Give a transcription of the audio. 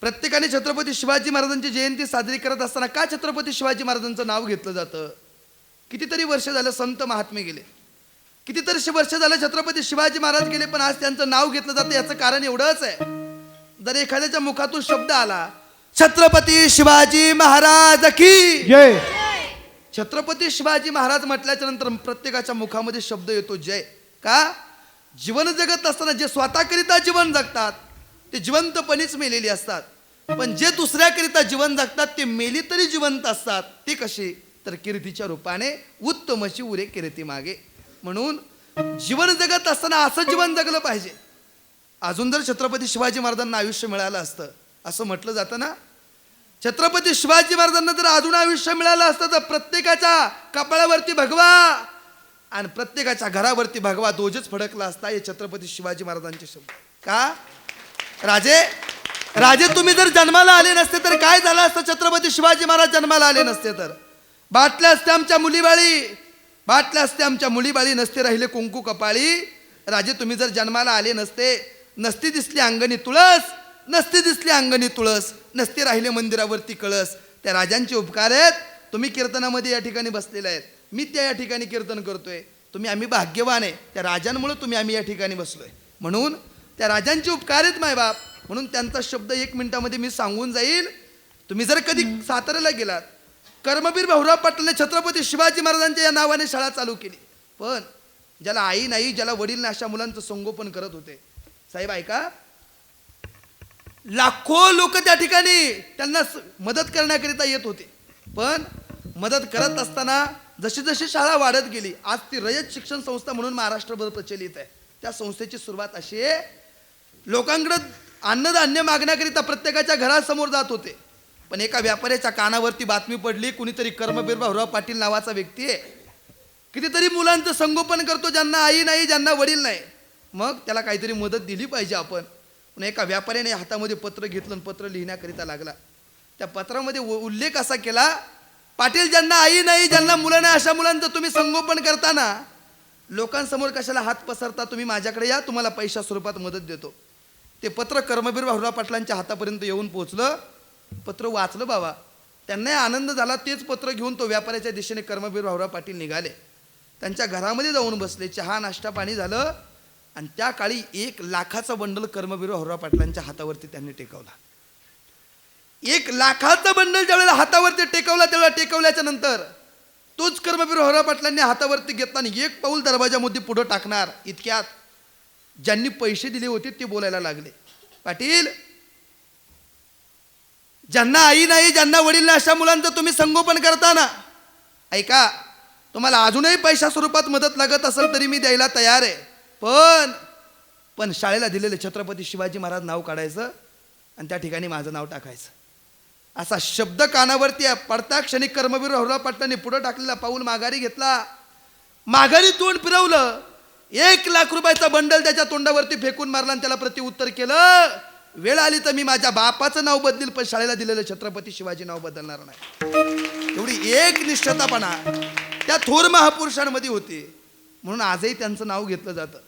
प्रत्येकाने छत्रपती शिवाजी महाराजांची जयंती साजरी करत असताना का छत्रपती शिवाजी महाराजांचं नाव घेतलं जातं? कितीतरी वर्ष झालं संत महात्मे गेले. कितीतरी वर्ष झालं छत्रपती शिवाजी महाराज गेले पण आज त्यांचं नाव घेतलं जातं याचं कारण एवढंच आहे. जर एखाद्याच्या मुखातून शब्द आला छत्रपती शिवाजी महाराज की? जय. छत्रपती शिवाजी महाराज म्हटल्याच्या नंतर प्रत्येकाच्या मुखामध्ये शब्द येतो जय. का? जीवन जगत असताना जे स्वतःकरिता जीवन जगतात ते जिवंतपणीच मेलेली असतात. पण जे दुसऱ्याकरिता जीवन जगतात ते मेली तरी जिवंत असतात. ते कसे? तर कीर्तीच्या रूपाने उत्तमशी उरे कीर्ती मागे. म्हणून जीवन जगत असताना असं जीवन जगलं पाहिजे. अजून जर छत्रपती शिवाजी महाराजांना आयुष्य मिळालं असतं असं म्हटलं जातं ना? छत्रपती शिवाजी महाराजांना जर अजून आयुष्य मिळालं असतं तर प्रत्येकाच्या कपाळावरती भगवा. आणि प्रत्येकाच्या घरावरती भगवा. दोजच फडकला असता हे छत्रपती शिवाजी महाराजांचे शब्द. का? राजे राजे तुम्ही जर जन्माला आले नसते तर काय झालं असतं? छत्रपती शिवाजी महाराज जन्माला आले नसते तर. बाटल्या असते आमच्या मुलीबाळी. बाटल्या असते आमच्या मुलीबाळी नसते राहिले कुंकू कपाळी. राजे तुम्ही जर जन्माला आले नसते नसती दिसली अंगणी तुळस नसती दिसली अंगणी तुळस नसते राहिले मंदिरावरती कळस. त्या राजांचे उपकार आहेत. तुम्ही कीर्तनामध्ये या ठिकाणी बसलेले आहेत. मी त्या या ठिकाणी कीर्तन करतोय. तुम्ही आम्ही भाग्यवान आहे. त्या राजांमुळे तुम्ही आम्ही या ठिकाणी बसलोय. म्हणून त्या राजांचे उपकार आहेत मायबाप म्हणून त्यांचा शब्द एक मिनिटामध्ये मी सांगून जाईल तुम्ही जर कधी साताऱ्याला गेलात कर्मवीर भाऊराव पाटलाने छत्रपती शिवाजी महाराजांच्या या नावाने शाळा चालू केली. पण ज्याला आई नाही ज्याला वडील नाही अशा मुलांचं संगोपन करत होते. साहेब ऐका. लाखो लोक त्या ठिकाणी त्यांना मदत करण्याकरिता येत होते. पण मदत करत असताना जशी जशी शाळा वाढत गेली आज ती रयत शिक्षण संस्था म्हणून महाराष्ट्रभर प्रचलित आहे. त्या संस्थेची सुरुवात अशी आहे लोकांकडं अन्नधान्य मागण्याकरिता प्रत्येकाच्या घरासमोर जात होते. पण एका व्यापाऱ्याच्या कानावरती बातमी पडली कुणीतरी कर्मवीर भाऊराव पाटील नावाचा व्यक्ती आहे. कितीतरी मुलांचं संगोपन करतो ज्यांना आई नाही ज्यांना वडील नाही. मग त्याला काहीतरी मदत दिली पाहिजे आपण. पण एका व्यापाऱ्याने हातामध्ये पत्र घेतलं आणि पत्र लिहिण्याकरिता लागला. त्या पत्रामध्ये उ- उल्लेख असा केला पाटील ज्यांना आई नाही ज्यांना मुलं नाही अशा मुलांचं तुम्ही संगोपन करताना लोकांसमोर कशाला हात पसरता? तुम्ही माझ्याकडे या तुम्हाला पैशा स्वरूपात मदत देतो. ते पत्र कर्मवीर भाऊराव पाटलांच्या हातापर्यंत येऊन पोहोचलं. पत्र वाचलं बाबा. त्यांनाही आनंद झाला तेच पत्र घेऊन तो व्यापाऱ्याच्या दिशेने कर्मवीर भाऊराव पाटील निघाले. त्यांच्या घरामध्ये जाऊन बसले चहा नाश्ता पाणी झालं आणि त्या काळी एक लाखाचं बंडल कर्मवीर भाऊराव पाटलांच्या हातावरती त्यांनी टेकवला. एक लाखाचा बंडल ज्यावेळेला हातावरती टेकवला त्यावेळेला टेकवल्याच्या नंतर तोच कर्मवीर भाऊराव पाटलांनी हातावरती घेतला आणि एक पाऊल दरवाजामध्ये पुढं टाकणार इतक्यात ज्यांनी पैसे दिले होते ते बोलायला लागले. पाटील ज्यांना आई नाही ज्यांना वडील नाही अशा मुलांचं तुम्ही संगोपन करता ना. ऐका तुम्हाला अजूनही पैशा स्वरूपात मदत लागत असेल तरी मी द्यायला तयार आहे. पण पण शाळेला दिलेले छत्रपती शिवाजी महाराज नाव काढायचं आणि त्या ठिकाणी माझं नाव टाकायचं. असा शब्द कानावरती पडता क्षणिक कर्मवीर राहुलराव पाटलांनी पुढं टाकलेला पाऊल माघारी घेतला. माघारी तोंड फिरवलं. एक लाख रुपयाचा बंडल त्याच्या तोंडावरती फेकून मारला आणि त्याला प्रत्युत्तर केलं. वेळ आली तर मी माझ्या बापाचं नाव बदलील पण शाळेला दिलेलं छत्रपती शिवाजी नाव बदलणार नाही. एवढी एक निष्ठतापणा त्या थोर महापुरुषांमध्ये होती. म्हणून आजही त्यांचं नाव घेतलं जातं.